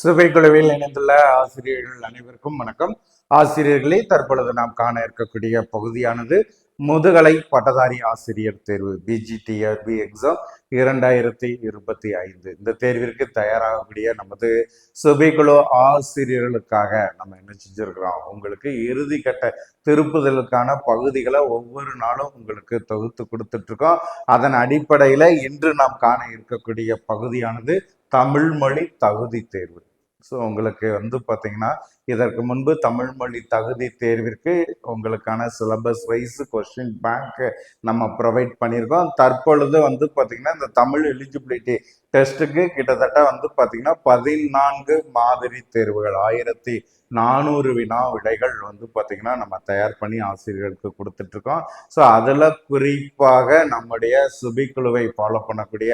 சுவைக்குழுவில் இணைந்துள்ள ஆசிரியர்கள் அனைவருக்கும் வணக்கம். ஆசிரியர்களே தற்பொழுது நாம் காண இருக்கக்கூடிய பகுதியானது முதுகலை பட்டதாரி ஆசிரியர் தேர்வு பிஜிடிஆர்பி எக்ஸாம் இரண்டாயிரத்தி இருபத்தி ஐந்து. இந்த தேர்விற்கு தயாராகக்கூடிய நமது சுபைக்குழு ஆசிரியர்களுக்காக நம்ம என்ன செஞ்சிருக்கிறோம்? உங்களுக்கு இறுதிக்கட்ட திருப்புதலுக்கான பகுதிகளை ஒவ்வொரு நாளும் உங்களுக்கு தொகுத்து கொடுத்துட்ருக்கோம் அதன் அடிப்படையில் இன்று நாம் காண இருக்கக்கூடிய பகுதியானது தமிழ் மொழி தகுதி தேர்வு. ஸோ உங்களுக்கு வந்து பார்த்தீங்கன்னா இதற்கு முன்பு தமிழ் மொழி தகுதி தேர்விற்கு உங்களுக்கான சிலபஸ் வைஸ் கொஸ்டின் பேங்க் நம்ம ப்ரொவைட் பண்ணியிருக்கோம். தற்பொழுது வந்து பார்த்திங்கன்னா இந்த தமிழ் எலிஜிபிலிட்டி டெஸ்ட்டுக்கு கிட்டத்தட்ட வந்து பார்த்தீங்கன்னா பதினான்கு மாதிரி தேர்வுகள் ஆயிரத்தி நானூறு வினா விடைகள் வந்து பார்த்திங்கன்னா நம்ம தயார் பண்ணி ஆசிரியர்களுக்கு கொடுத்துட்ருக்கோம். ஸோ அதில் குறிப்பாக நம்முடைய சுபிக்குழுவை ஃபாலோ பண்ணக்கூடிய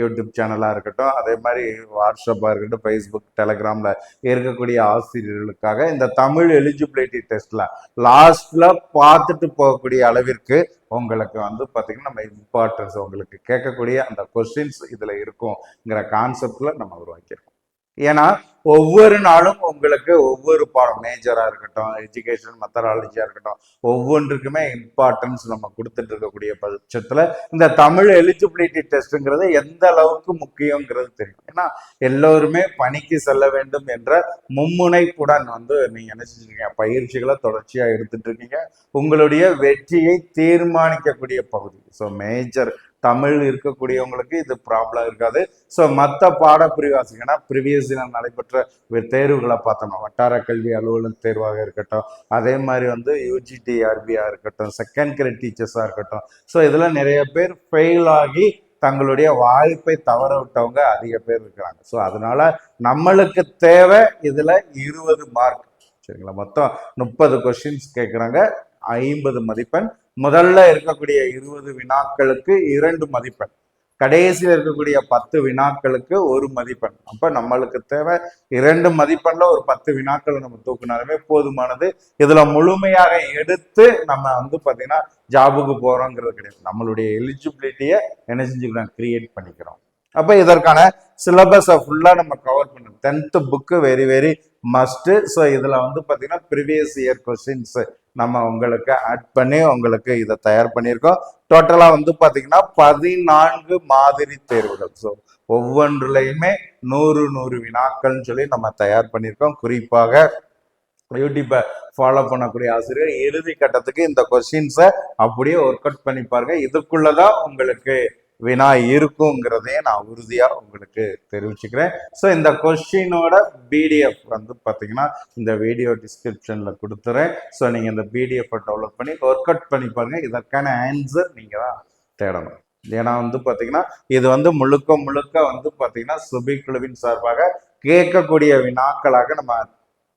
யூடியூப் சேனலாக இருக்கட்டும் அதே மாதிரி வாட்ஸ்அப்பாக இருக்கட்டும் ஃபேஸ்புக் டெலகிராமில் இருக்கக்கூடிய ஆசிரியர்கள் மாணவர்களுக்காக இந்த தமிழ் எலிஜிபிலிட்டி டெஸ்ட்ல லாஸ்ட்ல பார்த்துட்டு போகக்கூடிய அளவிற்கு உங்களுக்கு வந்து பார்த்தீங்கன்னா நம்ம இம்பார்ட்டன்ஸ் உங்களுக்கு கேட்கக்கூடிய அந்த கொஸ்டின்ஸ் இதில் இருக்குங்கிற கான்செப்டில் நம்ம உருவாக்கியிருக்கோம். ஏன்னா ஒவ்வொரு நாளும் உங்களுக்கு ஒவ்வொரு பாடம் மேஜராக இருக்கட்டும் எஜுகேஷன் மெத்தடாலஜியாக இருக்கட்டும் ஒவ்வொன்றுக்குமே இம்பார்ட்டன்ஸ் நம்ம கொடுத்துட்டு இருக்கக்கூடிய பட்சத்தில் இந்த தமிழ் எலிஜிபிலிட்டி டெஸ்ட்டுங்கிறது எந்த அளவுக்கு முக்கியங்கிறது தெரியும். ஏன்னா எல்லோருமே பணிக்கு செல்ல வேண்டும் என்ற மும்முனைப்புடன் வந்து நீங்கள் என்ன செஞ்சுருக்கீங்க? பயிற்சிகளை தொடர்ச்சியாக எடுத்துட்டு இருக்கீங்க. உங்களுடைய வெற்றியை தீர்மானிக்கக்கூடிய பகுதி. ஸோ மேஜர் தமிழ் இருக்கக்கூடியவங்களுக்கு இது ப்ராப்ளம் இருக்காது. ஸோ மற்ற பாடப்பிரிவு ஏன்னா ப்ரிவியஸ் நடைபெற்ற தேர்வுகளை பார்த்தோம்னா வட்டார கல்வி அலுவலர் தேர்வாக இருக்கட்டும் அதே மாதிரி வந்து யூஜிடிஆர்பியாக இருக்கட்டும் செகண்ட் கிரேட் டீச்சர்ஸாக இருக்கட்டும். ஸோ இதில் நிறைய பேர் ஃபெயில் ஆகி தங்களுடைய வாய்ப்பை தவற விட்டவங்க அதிக பேர் இருக்கிறாங்க. ஸோ அதனால நம்மளுக்கு தேவை இதில் இருபது மார்க் சரிங்களா? மொத்தம் முப்பது கொஸ்டின்ஸ் கேட்குறாங்க. ஐம்பது மதிப்பெண் முதல்ல இருக்கக்கூடிய இருபது வினாக்களுக்கு இரண்டு மதிப்பெண். கடைசியில் இருக்கக்கூடிய பத்து வினாக்களுக்கு ஒரு மதிப்பெண். அப்ப நம்மளுக்கு தேவை இரண்டு மதிப்பெண்ல ஒரு பத்து வினாக்களை நம்ம தூக்குனாலுமே போதுமானது. இதுல முழுமையாக எடுத்து நம்ம வந்து பாத்தீங்கன்னா ஜாபுக்கு போறோங்கிறது கிடையாது. நம்மளுடைய எலிஜிபிலிட்டியை என்ன செஞ்சுக்கிறோம்? கிரியேட் பண்ணிக்கிறோம். அப்ப இதற்கான சிலபஸை ஃபுல்லா நம்ம கவர் பண்ணணும். Tenth book very very must so இதில் வந்து பார்த்தீங்கன்னா ப்ரிவியஸ் இயர் கொஸ்டின்ஸ் நம்ம உங்களுக்கு ஆட் பண்ணி உங்களுக்கு இதை தயார் பண்ணியிருக்கோம். டோட்டலாக வந்து பார்த்தீங்கன்னா பதினான்கு மாதிரி தேர்வுகள். ஸோ ஒவ்வொன்றுலையுமே நூறு நூறு வினாக்கள்னு சொல்லி நம்ம தயார் பண்ணியிருக்கோம். குறிப்பாக யூடியூப்பை ஃபாலோ பண்ணக்கூடிய ஆசிரியர் இறுதி கட்டத்துக்கு இந்த கொஸ்டின்ஸை அப்படியே ஒர்க் அவுட் பண்ணி பாருங்க. இதுக்குள்ளதான் உங்களுக்கு வினா இருக்குங்கிறதையும் நான் உறுதியாக உங்களுக்கு தெரிவிச்சுக்கிறேன். ஸோ இந்த கொஸ்டினோட பிடிஎஃப் வந்து பார்த்தீங்கன்னா இந்த வீடியோ டிஸ்கிரிப்ஷனில் கொடுத்துறேன். ஸோ நீங்கள் இந்த பிடிஎஃப்பை டெவலப் பண்ணி ஒர்க் அவுட் பண்ணி பாருங்கள் இதற்கான ஆன்சர் நீங்கள் தான் தேடணும். ஏன்னா வந்து பார்த்தீங்கன்னா இது வந்து முழுக்க முழுக்க வந்து பார்த்தீங்கன்னா சுபி குழுவின் சார்பாக கேட்கக்கூடிய வினாக்களாக நம்ம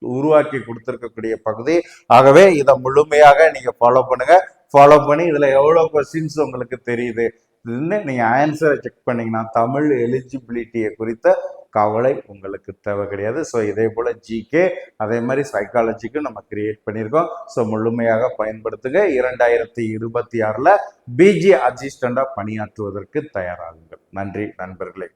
உருவாக்கி கொடுத்துருக்கக்கூடிய பகுதி. ஆகவே இதை முழுமையாக நீங்கள் ஃபாலோ பண்ணுங்கள் ஃபாலோ பண்ணி இதில் எவ்வளோ கொஸ்டின்ஸ் உங்களுக்கு தெரியுது? இதுன்னு நீங்கள் ஆன்சரை செக் பண்ணீங்கன்னா தமிழ் எலிஜிபிலிட்டியை குறித்த கவலை உங்களுக்கு தேவை கிடையாது. ஸோ இதே போல் ஜிகே அதே மாதிரி சைக்காலஜிக்கு நம்ம கிரியேட் பண்ணியிருக்கோம். ஸோ முழுமையாக பயன்படுத்துங்க. இரண்டாயிரத்தி இருபத்தி ஆறில் பிஜி அசிஸ்டண்டாக பணியாற்றுவதற்கு தயாராகுங்கள். நன்றி நண்பர்களே.